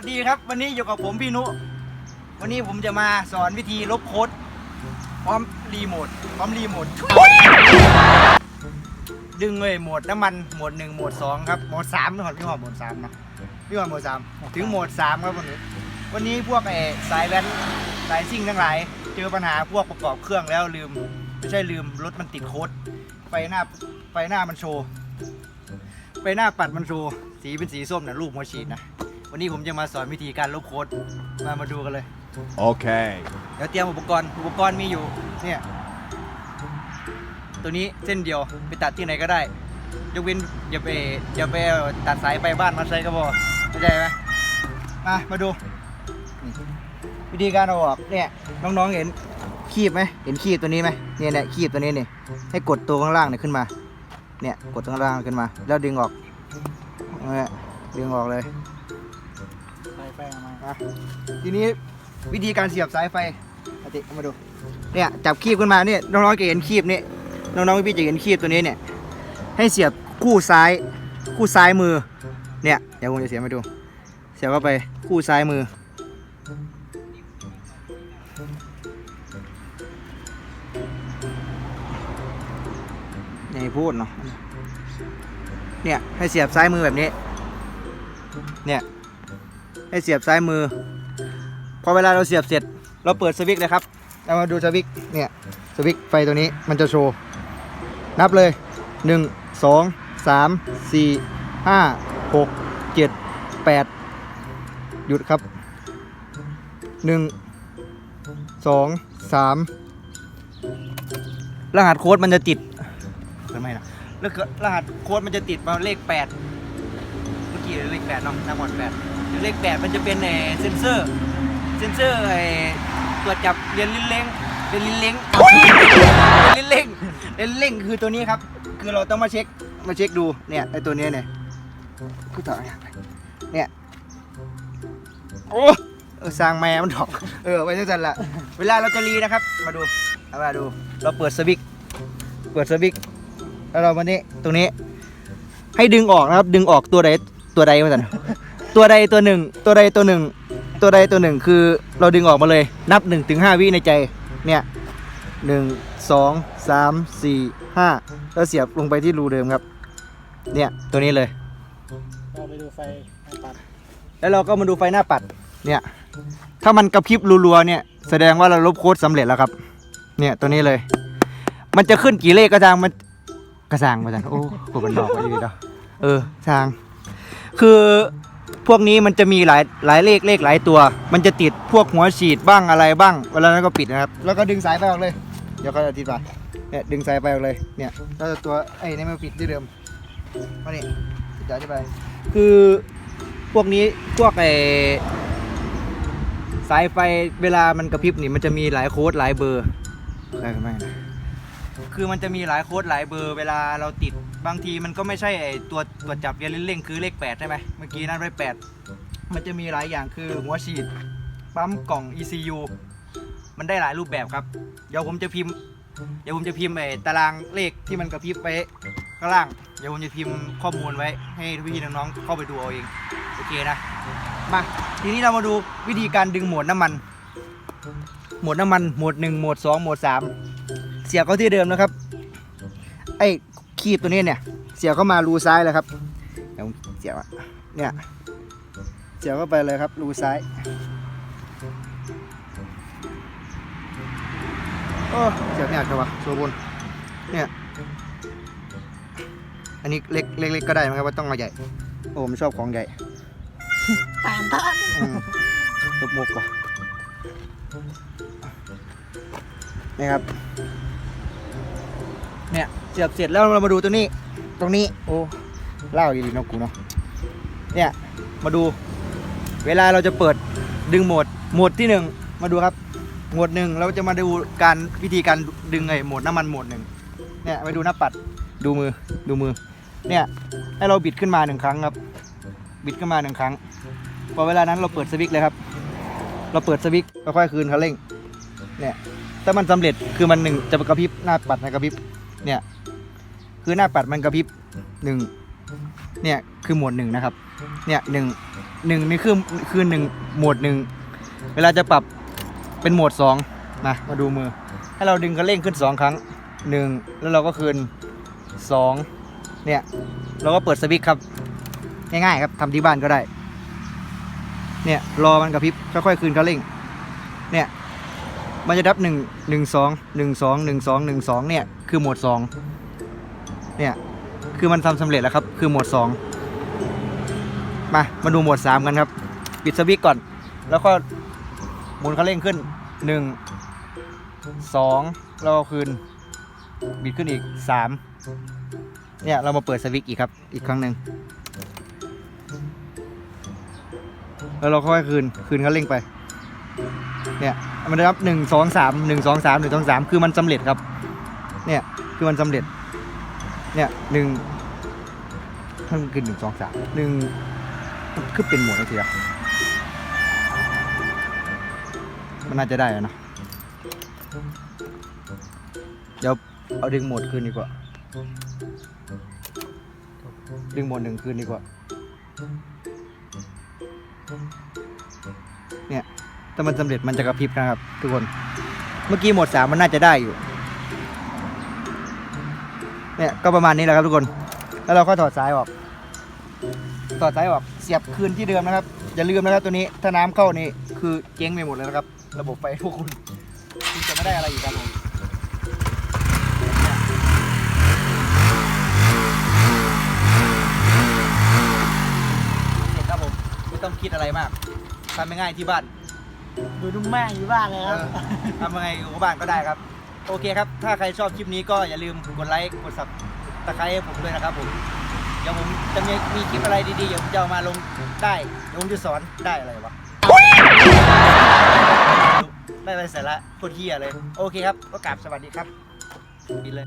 วัสดีครับ วันนี้อยู่กับผมพี่นุ วันนี้ผมจะมาสอนวิธีลบโค้ดพร้อมรีโมทพร้อมรีโมทดึงเลยโหมดน้ำมันโหมดหนึ่งโหมดสองครับโหมดสามก่อนพี่หอมโหมดสามนะพี่หอมโหมดสามถึงโหมดสามครับวันนี้ วันนี้พวกไอ้สายแว้นสายซิ่งทั้งหลาย เจอปัญหาพวกประกอบเครื่องแล้วลืม ไม่ใช่ลืมรถมันติดโค้ดไฟหน้าไฟหน้ามันโชว์ไฟหน้าปัดมันโชว์สีเป็นสีส้มนะรูปหัวฉีดนะ วันนี้ผมจะมาสอนวิธีการลบโค้ดมามาดูกันเลย Okay. เดี๋ยวเตรียมอุปกรณ์อุปกรณ์มีอยู่เนี่ยตัวนี้เส้นเดียวไปตัดที่ไหนก็ได้ยกเว้นอย่าไปอย่าไปเอาตัดสายไปบ้านมาใช้ก็พอเข้าใจไหมมามาดูนี่วิธีการเอาออกเนี่ยน้องๆเห็นคีบไหมเห็นคีบตัวนี้ไหมเนี่ยเนี่ยคีบตัวนี้นี่ให้กดตัวข้างล่างเนี่ยขึ้นมา เนี่ยกดตัวข้างล่างขึ้นมา แล้วดึงออกเนี่ยดึงออกเลย ไปไปเอามาอะทีนี้วิธีการเสียบสายไฟอาติเอามาดู เนี่ยจับคีบขึ้นมาเนี่ยน้องๆจะเห็นคีบนี่น้องๆพี่จะเห็นคีบตัวนี้เนี่ย ให้เสียบคู่ซ้าย คู่ซ้ายมือ เนี่ยเดี๋ยวผมจะเสียบมาดู เสียบเข้าไปคู่ซ้ายมืออย่าให้พูดเนาะ เนี่ยให้เสียบซ้ายมือแบบนี้ เนี่ย ให้เสียบซ้ายมือ พอเวลาเราเสียบเสร็จ เราเปิดสวิตช์เลยครับเรามาดูสวิตช์เนี่ยสวิตช์ไฟตัวนี้มันจะโชว์นับเลย 1 2 3 4 5 6 7 8 หยุดครับ 1 2 3 รหัสโค้ดมันจะติดทำไมนะแล้วรหัสโค้ดมันจะติดมาเลข 8 เมื่อกี้เลข8เนาะน้ำหมด8 เลขแปดมันจะเป็นเอ่อเซนเซอร์เซนเซอร์ไอตรวจจับเรียนลิ้นเล้งเรียนลิ้นเล้งเรียนลิ้นเล้งเรียนลิ้นเล้งคือตัวนี้ครับ คือเราต้องมาเช็คมาเช็คดูเนี่ยไอตัวนี้เนี่ยกูต่ออย่างไรเนี่ยโอ้เออสร้างแม่มันถอกเออไว้ทั้งสันละเวลาเราจะรีนะครับ มาดูเอามาดู เราเปิดสวิตช์เปิดสวิตช์แล้วเรามานี่ตรงนี้ ให้ดึงออกนะครับ ดึงออกตัวใดตัวใดมาสัน ตัวใดตัวหนึ่ง ตัวใดตัวหนึ่ง ตัวใดตัวหนึ่งคือเราดึงออกมาเลย นับ1นถึงหวิในใจ เนี่ยหนึ่งสองสามสี่ห้าแล้วเสียบลงไปที่รูเดิมครับ เนี่ยตัวนี้เลย เราไปดูไฟให้ปัดแล้วเราก็มาดูไฟหน้าปัด เนี่ย ถ้ามันกระพริบรัวๆเนี่ย แสดงว่าเราลบโค้ดสำเร็จแล้วครับ เนี่ยตัวนี้เลย มันจะขึ้นกี่เลขก็ทางมันกระสางมาจังโอ้กูมันดอกไปดีเนาะเออทาง คือ พวกนี้มันจะมีหลายหลายเลขเลขหลายตัว มันจะติดพวกหัวฉีดบ้างอะไรบ้าง เวลานั้นก็ปิดนะครับ แล้วก็ดึงสายไฟออกเลย เดี๋ยวก็อธิบายเนี่ยดึงสายไฟออกเลย เนี่ยแล้วตัวไอ้นี่มันปิดที่เดิมมานี่จะอธิบายคือพวกนี้พวกไอ้สายไฟเวลามันกระพริบนี่มันจะมีหลายโค้ดหลายเบอร์อะไรกันบ้างนะ คือมันจะมีหลายโค้ดหลายเบอร์เวลาเราติดบางทีมันก็ไม่ใช่ไอตัวตัวจับเรียนเร่งๆคือเลข8ใช่ไหมเมื่อกี้นั่นเลข8มันจะมีหลายอย่างคือหัวฉีดปั๊มกล่อง ECU มันได้หลายรูปแบบครับ เดี๋ยวผมจะพิมพ์ เดี๋ยวผมจะพิมพ์ไอตารางเลขที่มันกระพริบไปข้างล่าง เดี๋ยวผมจะพิมพ์ข้อมูลไว้ให้พี่น้องๆเข้าไปดูเอาเอง โอเคนะ มาทีนี้เรามาดูวิธีการดึงโหมดน้ำมัน โหมดน้ำมัน โหมด1โหมด2โหมด3 เสียบเข้าที่เดิมนะครับ ไอ้คีบตัวนี้เนี่ย เสียบเข้ามารูซ้ายเลยครับเดี๋ยวผมเสียบอะเนี่ยเสียบเข้าไปเลยครับ รูซ้ายโอ้เสียบเนี่ยครับวะโซบุนเนี่ยอันนี้เล็กเล็กๆก็ได้นะครับว่าต้องมาใหญ่ โอ้ผมชอบของใหญ่ตามท่านอืมตบมุกว่ะนี่ครับ เนี่ยเสียบเสร็จแล้วเรามาดูตรงนี้ ตรงนี้ โอ้เล่าดีๆนะกูเนาะเนี่ยมาดู เวลาเราจะเปิดดึงโหมดโหมดที่หนึ่งมาดูครับโหมดหนึ่งเราจะมาดูการวิธีการดึงไอ้โหมดน้ำมันโหมดหนึ่งเนี่ยไปดูหน้าปัดดูมือดูมือ เนี่ยให้เราบิดขึ้นมาหนึ่งครั้งครับ บิดขึ้นมาหนึ่งครั้งพอเวลานั้นเราเปิดสวิตช์เลยครับ เราเปิดสวิตช์ค่อยๆคืนคันเร่งเนี่ยถ้ามันสำเร็จคือมันหนึ่งจะกระพริบหน้าปัดมันกระพริบ เนี่ย คือหน้าปัดมันกระพริบหนึ่งเนี่ยคือหมวดหนึ่งนะครับ เนี่ยหนึ่งหนึ่งนี่คือคือหนึ่งหมวดหนึ่งเวลาจะปรับเป็นโหมดสองมามาดูมือ ให้เราดึงคันเร่งขึ้นสองครั้งหนึ่งแล้วเราก็คืนสองเนี่ยเราก็เปิดสวิตช์ครับง่ายๆครับทำที่บ้านก็ได้ เนี่ยรอมันกระพริบค่อยๆคืนคันเร่ง เนี่ยมันจะดับหนึ่งหนึ่งสองหนึ่งสองหนึ่งสองหนึ่งสองเนี่ย คือโหมดสองเนี่ยคือมันทำสำเร็จแล้วครับ คือโหมดสองมามาดูโหมดสามกันครับ ปิดสวิตก่อน แล้วก็หมุนคันเร่งขึ้นหนึ่งสองแล้วก็คืน บิดขึ้นอีกสามเนี่ยเรามาเปิดสวิตอีกครับ อีกครั้งหนึ่งแล้วเราค่อยคืน คืนคันเร่งไป เนี่ย มันได้รับหนึ่งสองสามหนึ่งสองสามหนึ่งสองสามคือมันสำเร็จครับ เนี่ยคือมันสำเร็จ เนี่ยหนึ่งถ้ามันคือหนึ่งสองสามหนึ่งคือเป็นหมวดอะไรทีอะมันน่าจะได้อะเนะเดี๋ยวเอาดึงหมดคืนดีกว่า ดึงหมดหนึ่งคืนดีกว่า เนี่ย ถ้ามันสำเร็จมันจะกระพริบนะครับ ทุกคน เมื่อกี้หมดสามมันน่าจะได้อยู่ เนี่ยก็ประมาณนี้แหละครับทุกคน แล้วเราก็ถอดสายออก ถอดสายออกเสียบคืนที่เดิมนะครับ อย่าลืมนะครับตัวนี้ถ้าน้ำเข้านี่คือเจ๊งไปหมดเลยนะครับ ระบบไฟพวกคุณคุณจะไม่ได้อะไรอีกครับผมเสร็จครับผมไม่ต้องคิดอะไรมากทำง่ายๆที่บ้าน ดูนุ่มแม่อยู่บ้านเลยครับทำยังไงอยู่กับบ้านก็ได้ครับ โอเคครับ ถ้าใครชอบคลิปนี้ก็อย่าลืมกดไลค์กดซับตะไคร้ให้ผมด้วยนะครับผม เดี๋ยวผมจะมีมีคลิปอะไรดีๆเดี๋ยวผมจะเอามาลงได้เดี๋จะสอนได้อะไรวะไม่ไปเสร็จละโคนเฮียเลย โอเคครับ ก็กลับสวัสดีครับบินเลย